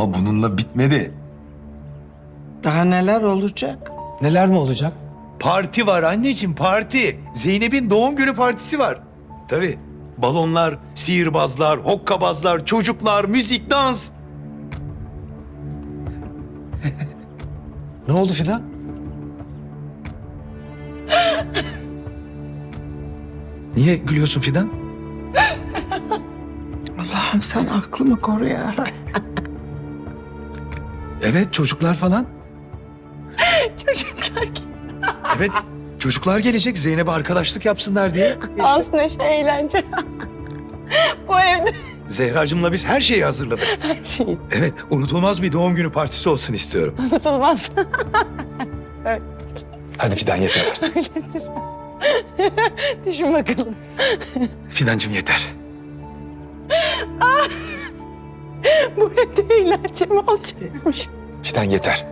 Ama bununla bitmedi. Daha neler olacak? Neler mi olacak? Parti var anneciğim parti. Zeynep'in doğum günü partisi var. Tabii. Balonlar, sihirbazlar, hokkabazlar, çocuklar, müzik, dans. Ne oldu Fidan? Niye gülüyorsun Fidan? Allah'ım sen aklımı koru ya. Evet çocuklar falan. Çocuklar Evet çocuklar gelecek Zeynep'e arkadaşlık yapsınlar diye. az neşe eğlence. Bu evde Zehracığımla biz her şeyi hazırladık. her şey Evet, unutulmaz bir doğum günü partisi olsun istiyorum. unutulmaz. Hadi Fidan yeter artık. Öyledir. Düşün bakalım. Fidancığım yeter. Bu evde eğlence mi olacakmış? Fidan yeter.